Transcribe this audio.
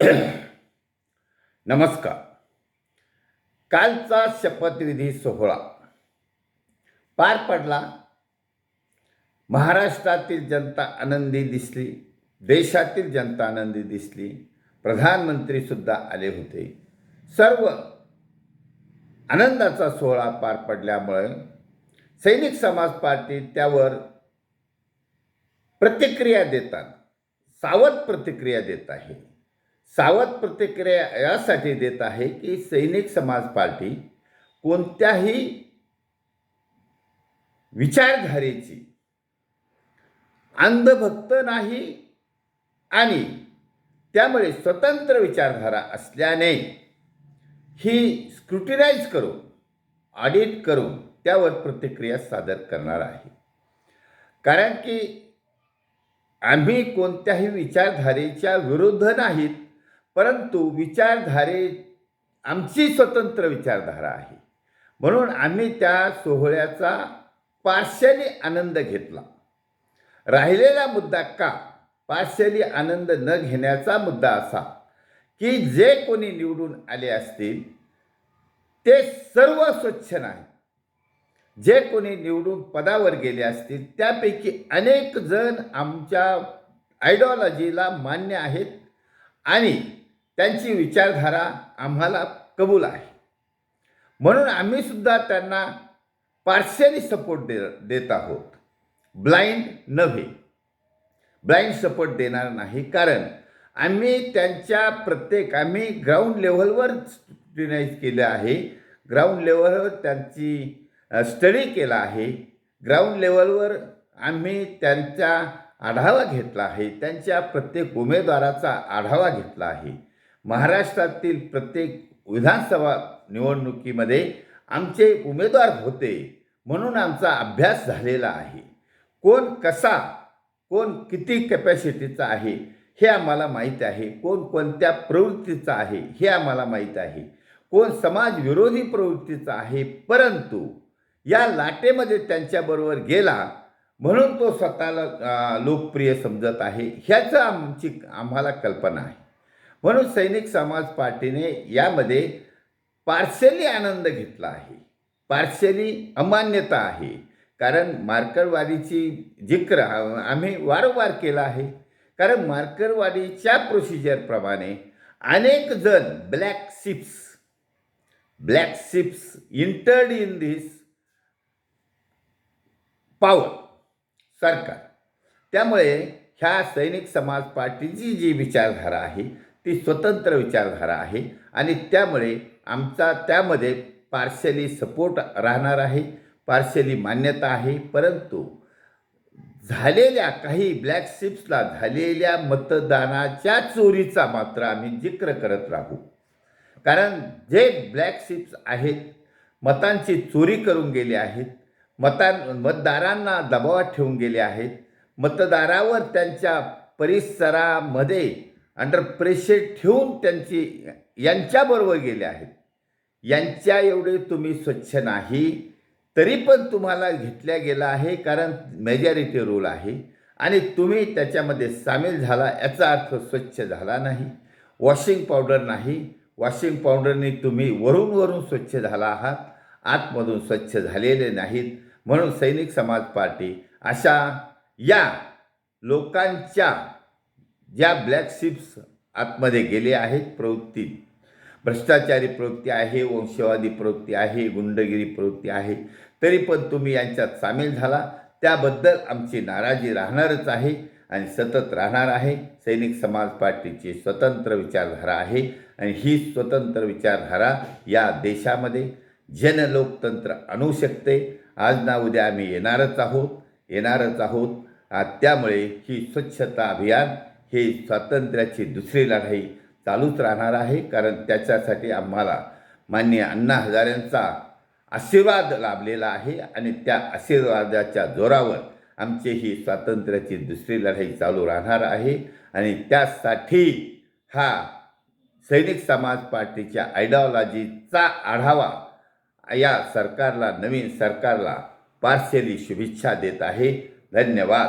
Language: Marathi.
नमस्कार. कालचा शपथविधी सोहळा पार पडला. महाराष्ट्रातील जनता आनंदी दिसली देशातील जनता आनंदी दिसली प्रधानमंत्रीसुद्धा आले होते. सर्व आनंदाचा सोहळा पार पडल्यामुळे सैनिक समाज पार्टी त्यावर प्रतिक्रिया देतात सावध प्रतिक्रिया देत आहे. सावध प्रतिक्रिया यासाठी देत आहे की सैनिक समाज पार्टी कोणत्याही विचारधारेची अंधभक्त नाही आणि त्यामुळे स्वतंत्र विचारधारा असल्याने ही स्क्रुटिनाइज करून ऑडिट करून त्यावर प्रतिक्रिया सादर करणार आहे. कारण की आम्ही कोणत्याही विचारधारेच्या विरुद्ध नाहीत. परंतु विचारधारे आमची स्वतंत्र विचारधारा आहे. म्हणून आम्ही त्या सोहळ्याचा पार्शली आनंद घेतला. राहिलेला मुद्दा का? पार्शली आनंद न घेण्याचा मुद्दा असा की जे कोणी निवडून आले असतील ते सर्व स्वच्छ नाही. जे कोणी निवडून पदावर गेले असतील त्यापैकी अनेक जण आमच्या आयडिओलॉजीला मान्य आहेत आणि त्यांची विचारधारा आम्हाला कबूल आहे. म्हणून आम्ही सुद्धा त्यांना पार्शियली सपोर्ट दे देत आहोत. ब्लाइंड नव्हे. ब्लाइंड सपोर्ट देणार नाही. कारण आम्ही त्यांच्या प्रत्येक आम्ही ग्राउंड लेव्हलवर स्क्रुटिनाइज केलं आहे. ग्राउंड लेवलवर त्यांची स्टडी केला आहे. ग्राउंड लेवलवर आम्ही त्यांचा आढावा घेतला आहे. त्यांच्या प्रत्येक उमेदवाराचा आढावा घेतला आहे. महाराष्ट्रातील प्रत्येक विधानसभा निवडणुकीमध्ये आमचे उमेदवार होते म्हणून आमचा अभ्यास झालेला आहे. कोण कसा कोण किती कॅपॅसिटीचा आहे हे आम्हाला माहीत आहे. कोण कोणत्या प्रवृत्तीचा आहे हे आम्हाला माहीत आहे. कोण समाजविरोधी प्रवृत्तीचा आहे परंतु या लाटेमध्ये त्यांच्याबरोबर गेला म्हणून तो स्वतःला लोकप्रिय समजत आहे. ह्याचं आमची आम्हाला कल्पना आहे. म्हणून सैनिक समाज पार्टीने यामध्ये पार्शली आनंद घेतला आहे. पार्शली अमान्यता आहे. कारण मार्करवाडीची जिक्र आम्ही वारंवार केला आहे. कारण मार्करवाडीच्या प्रोसिजरप्रमाणे अनेक जण black sheeps black sheeps entered in this power सरकार. त्यामुळे ह्या सैनिक समाज पार्टीची जी विचारधारा आहे ती स्वतंत्र विचारधारा आहे आणि त्यामुळे आमचा त्यामध्ये पार्शली सपोर्ट राहणार आहे पार्शली मान्यता आहे. परंतु झालेल्या काही ब्लॅक शिप्सला झालेल्या मतदानाच्या चोरीचा मात्र आम्ही जिक्र करत राहू. कारण जे ब्लॅक शिप्स आहेत मतांची चोरी करून गेले आहेत मतां मतदारांना दबावात ठेवून गेले आहेत मतदारावर त्यांच्या परिसरामध्ये अंडर प्रेशर ठेवून त्यांची यांच्याबरोबर गेले आहेत. यांच्या एवढे तुम्ही स्वच्छ नाही तरी पण तुम्हाला घेतल्या गेला आहे कारण मेजॉरिटी रूल आहे. आणि तुम्ही त्याच्यामध्ये सामील झाला याचा अर्थ स्वच्छ झाला नाही वॉशिंग पावडर नाही. वॉशिंग पावडरने तुम्ही वरून वरून स्वच्छ झाला आहात आतमधून स्वच्छ झालेले नाहीत. म्हणून सैनिक समाज पार्टी अशा या लोकांच्या ज्या ब्लॅक शिप्स आतमध्ये गेले आहेत प्रवृत्ती भ्रष्टाचारी प्रवृत्ती आहे वंशवादी प्रवृत्ती आहे गुंडगिरी प्रवृत्ती आहे तरी पण तुम्ही यांच्यात सामील झाला. त्याबद्दल आमची नाराजी राहणारच आहे आणि सतत राहणार आहे. सैनिक समाज पार्टीची स्वतंत्र विचारधारा आहे आणि ही स्वतंत्र विचारधारा या देशामध्ये जनलोकतंत्र आणू शकते. आज ना उद्या आम्ही येणारच आहोत येणारच आहोत. त्यामुळे ही स्वच्छता अभियान हे स्वातंत्र्याची दुसरी लढाई चालूच राहणार आहे. कारण त्याच्यासाठी आम्हाला मान्य अण्णा हजारेंचा आशीर्वाद लाभलेला आहे. आणि त्या आशीर्वादाच्या जोरावर आमची ही स्वातंत्र्याची दुसरी लढाई चालू राहणार आहे. आणि त्यासाठी हा सैनिक समाज पार्टीच्या आयडिओलॉजीचा आढावा या सरकारला नवीन सरकारला पार्शली शुभेच्छा देत आहे. धन्यवाद.